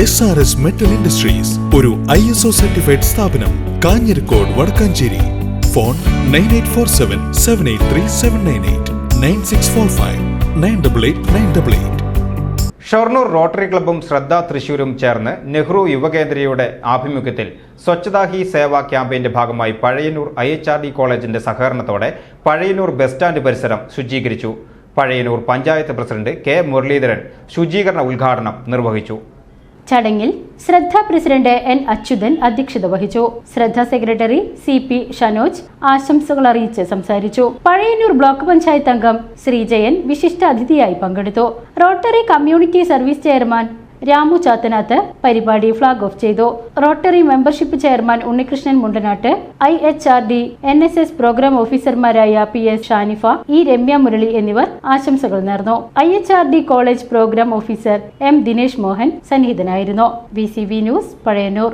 S R S metal industries ഒരു I S O certified സ്ഥാപനം Kanjirakode Vadakkanchery. Phone nine eight four seven seven eight three seven nine eight nine six four five nine double eight nine double eight Shoranur rotary ക്ലബ്ബും ശ്രദ്ധ തൃശൂരും ചേർന്ന് നെഹ്റു യുവകേന്ദ്രയുടെ ആഭിമുഖ്യത്തിൽ സ്വച്ഛതാ ഹി സേവ ക്യാമ്പയിന്റെ ഭാഗമായി Pazhayannur I H R D കോളേജിന്റെ സഹകരണത്തോടെ Pazhayannur bus stand പരിസരം ശുചീകരിച്ചു. പഴയന്നൂർ പഞ്ചായത്ത് പ്രസിഡന്റ് കെ മുരളീധരൻ ശുചീകരണ ഉദ്ഘാടനം നിർവഹിച്ചു. ചടങ്ങിൽ ശ്രദ്ധ പ്രസിഡന്റ് എൻ അച്യുതൻ അധ്യക്ഷത വഹിച്ചു. ശ്രദ്ധ സെക്രട്ടറി സി പി ഷനോജ് ആശംസകൾ അറിയിച്ച് സംസാരിച്ചു. പഴയന്നൂർ ബ്ലോക്ക് പഞ്ചായത്ത് അംഗം ശ്രീജയൻ വിശിഷ്ട അതിഥിയായി പങ്കെടുത്തു. Rotary community service chairman Ramu Chathanath പരിപാടി ഫ്ളാഗ് ഓഫ് ചെയ്തു. Rotary membership chairman Unnikrishnan Mundanat I H R D N S S programme ഓഫീസർമാരായ P S Shanifa E Ramya Murali എന്നിവർ ആശംസകൾ നേർന്നു. I H R D college programme officer M Dinesh Mohan സന്നിഹിതനായിരുന്നു. V C V news Pazhayannur.